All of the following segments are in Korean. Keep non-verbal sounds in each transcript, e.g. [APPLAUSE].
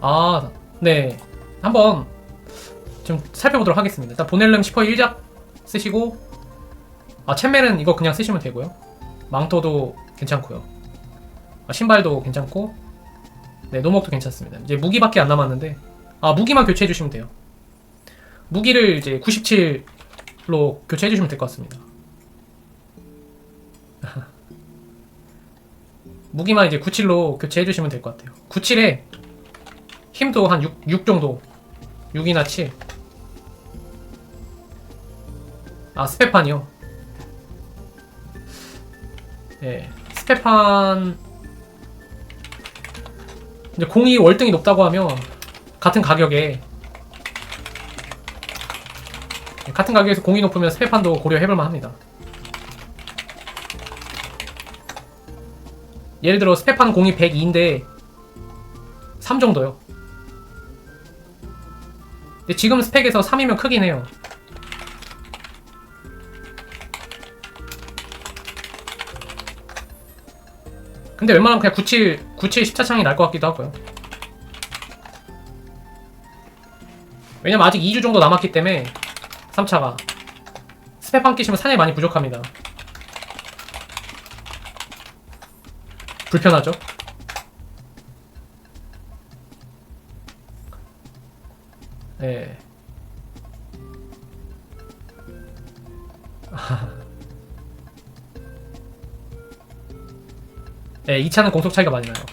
아, 네. 한번 좀 살펴보도록 하겠습니다. 일단 보넬름 10% 1작 쓰시고 아, 챔멜은 이거 그냥 쓰시면 되고요. 망토도 괜찮고요. 아, 신발도 괜찮고 네, 노목도 괜찮습니다. 이제 무기밖에 안 남았는데 아, 무기만 교체해 주시면 돼요. 무기를 이제 97로 교체해 주시면 될 것 같습니다. [LAUGHS] 무기만 이제 97로 교체해 주시면 될 것 같아요. 97에 힘도 한 6, 6 정도. 6이나 7. 아, 스페판이요. 예. 스페판 이제 공이 월등히 높다고 하면 같은 가격에 같은 가격에서 공이 높으면 스페판도 고려해볼만 합니다. 예를 들어 스페판 공이 102인데 3 정도요. 근데 지금 스펙에서 3이면 크긴 해요. 근데 웬만하면 그냥 97, 97 14창이 날 것 같기도 하고요. 왜냐면 아직 2주 정도 남았기 때문에 3차가 스펙 한 끼시면 사냥이 많이 부족합니다. 불편하죠? 예. 예, 2차는 공속 차이가 많이 나요.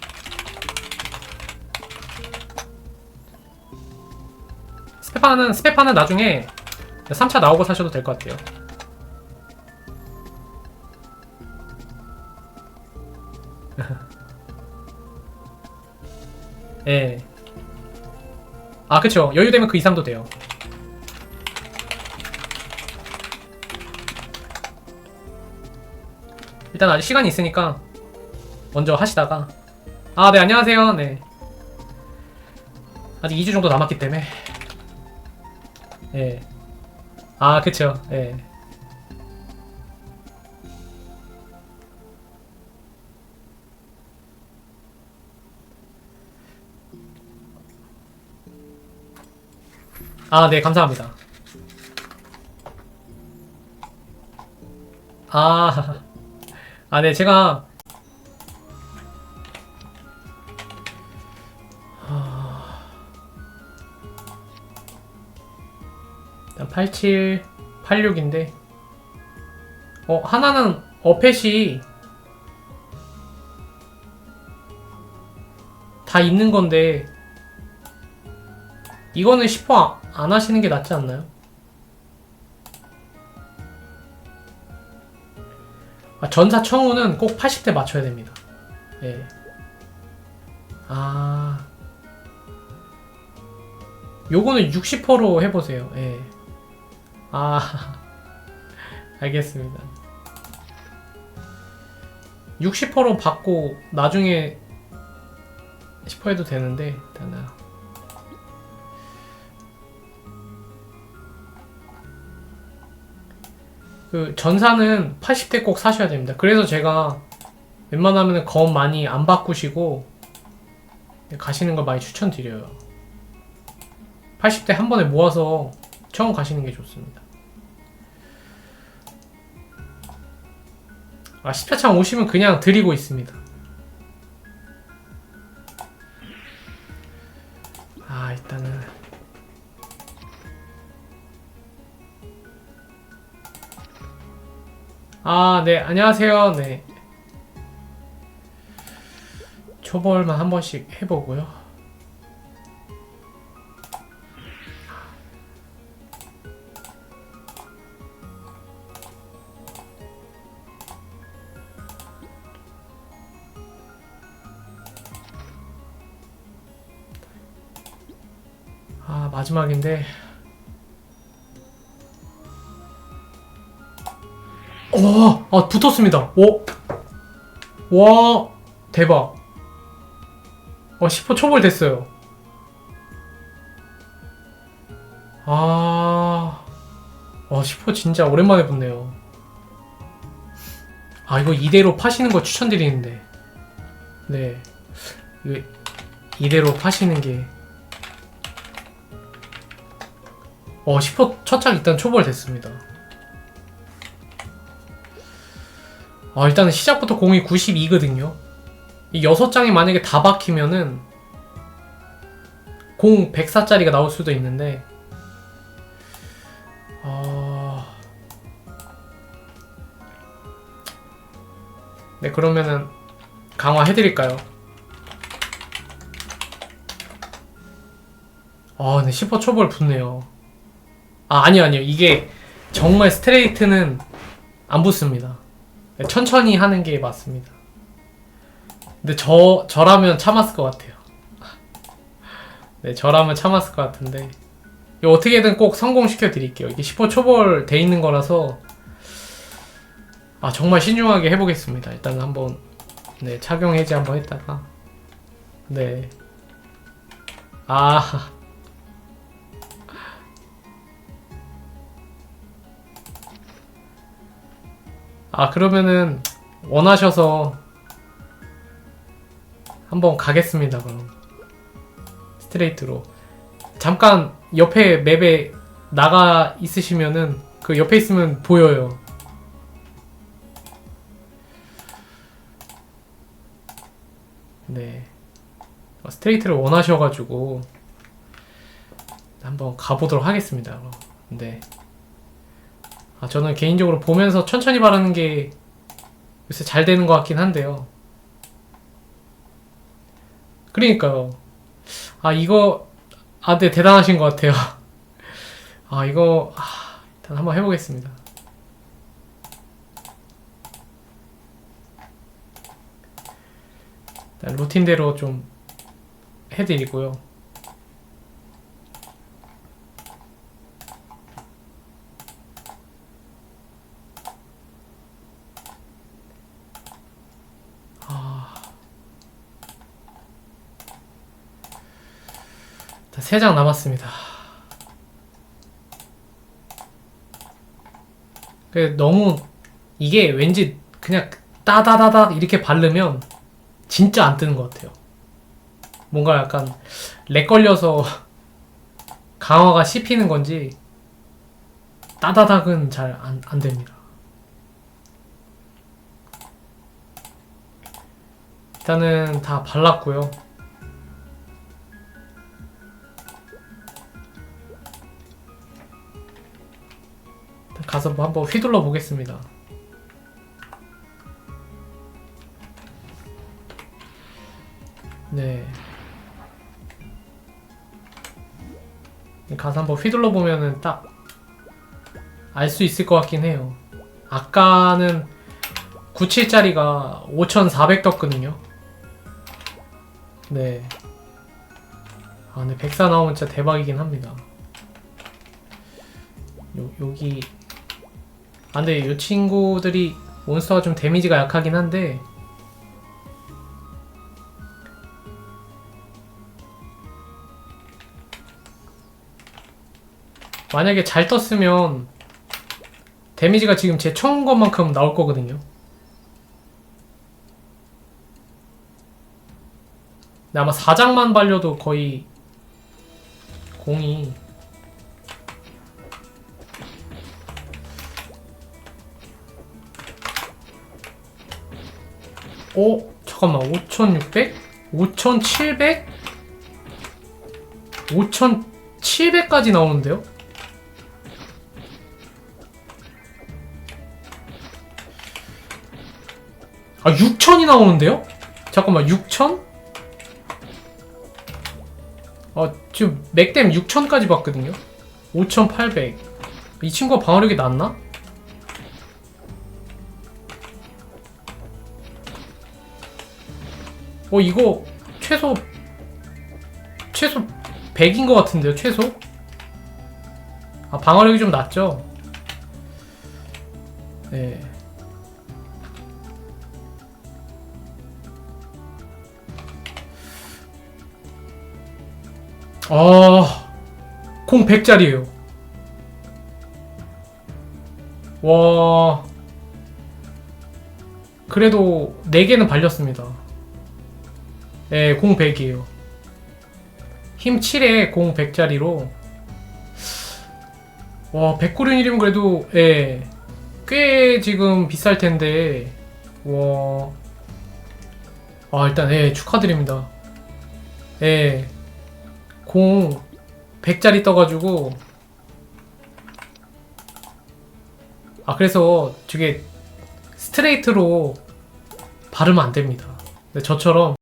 스페파는 스페파는 나중에 3차 나오고 사셔도 될 것 같아요. 예. [LAUGHS] 아, 그쵸. 여유되면 그 이상도 돼요. 일단 아직 시간이 있으니까 먼저 하시다가 아, 네, 안녕하세요. 네. 아직 2주 정도 남았기 때문에 예. 아, 그쵸. 예. 아, 네, 감사합니다. 아, [LAUGHS] 아, 네, 제가 일단 87, 86인데 어 하나는 어펫이 다 있는 건데 이거는 10%안 하시는 게 낫지 않나요? 아, 전사 청우는 꼭 80대 맞춰야 됩니다. 예. 아. 요거는 60%로 해보세요. 예. 아, [LAUGHS] 알겠습니다. 60%로 받고 나중에 10% 해도 되는데 일단은 그 전사는 80대 꼭 사셔야 됩니다. 그래서 제가 웬만하면 검 많이 안 바꾸시고 가시는 걸 많이 추천드려요. 80대 한 번에 모아서 처음 가시는 게 좋습니다. 아, 10차창 오시면 그냥 드리고 있습니다. 아, 네, 안녕하세요. 네. 초벌만 한 번씩 해보고요. 아, 마지막인데. 와, 아, 붙었습니다. 오. 와, 대박. 어, 10호 초벌 됐어요. 아, 어, 10호 진짜 오랜만에 붙네요. 아, 이거 이대로 파시는 거 추천드리는데. 네. 이대로 파시는 게. 어, 10호 첫 장 일단 초벌 됐습니다. 아 일단은 시작부터 공이 92거든요. 이 6장이 만약에 다 박히면은 공 104짜리가 나올 수도 있는데 아... 네 그러면은 강화해드릴까요? 아 근데 10호 초벌 붙네요 아 아니요 아니요 이게 정말 스트레이트는 안 붙습니다 네, 천천히 하는 게 맞습니다. 근데 저 저라면 참았을 것 같아요. 네 저라면 참았을 것 같은데. 이거 어떻게든 꼭 성공시켜 드릴게요. 이게 10호 초벌 돼 있는 거라서. 아 정말 신중하게 해보겠습니다. 일단 한번 네 착용 해지 한번 했다가. 네. 아, 아 그러면은 원하셔서 한번 가겠습니다 그럼. 스트레이트로. 잠깐 옆에 맵에 나가 있으시면은 그 옆에 있으면 보여요. 네. 어, 스트레이트를 원하셔가지고 한번 가보도록 하겠습니다. 네 아, 저는 개인적으로 보면서 천천히 바르는 게 요새 잘 되는 것 같긴 한데요. 그러니까요. 아, 이거, 아, 네, 대단하신 것 같아요. [LAUGHS] 아, 이거, 아, 일단 한번 해보겠습니다. 루틴대로 좀 해드리고요. 세 장 남았습니다. 그 너무 이게 왠지 그냥 따다다닥 이렇게 바르면 진짜 안 뜨는 것 같아요. 뭔가 약간 렉 걸려서 [LAUGHS] 강화가 씹히는 건지 따다닥은 잘 안 안 됩니다. 일단은 다 발랐고요. 가서 뭐 한번 휘둘러 보겠습니다. 네. 가서 한번 휘둘러 보면은 딱 알 수 있을 것 같긴 해요. 아까는 97짜리가 5,400 떴거든요. 네. 아, 근데 104 나오면 진짜 대박이긴 합니다. 요, 여기 아 근데 이 친구들이 몬스터가 좀 데미지가 약하긴 한데. 만약에 잘 떴으면 데미지가 지금 제총 것만큼 나올 거거든요. 근데 아마 4장만 발려도 거의 공이 어? 잠깐만 5600? 5700? 5700까지 나오는데요? 아 6000이 나오는데요? 잠깐만 6000? 아 지금 맥댐 6000까지 봤거든요 5800 이 친구가 방어력이 낮나? 어 이거 최소 최소 100인 것 같은데요 최소? 아 방어력이 좀 낮죠? 네. 아, 공 100짜리예요. 와. 그래도 4개는 발렸습니다. 예, 공 100이에요. 힘 7에 공 100짜리로 와, 백고륜1이면 그래도, 예. 꽤 지금 비쌀 텐데, 와. 아, 일단, 예, 축하드립니다. 예. 공 100짜리 떠가지고. 아, 그래서 저게 스트레이트로 바르면 안 됩니다. 저처럼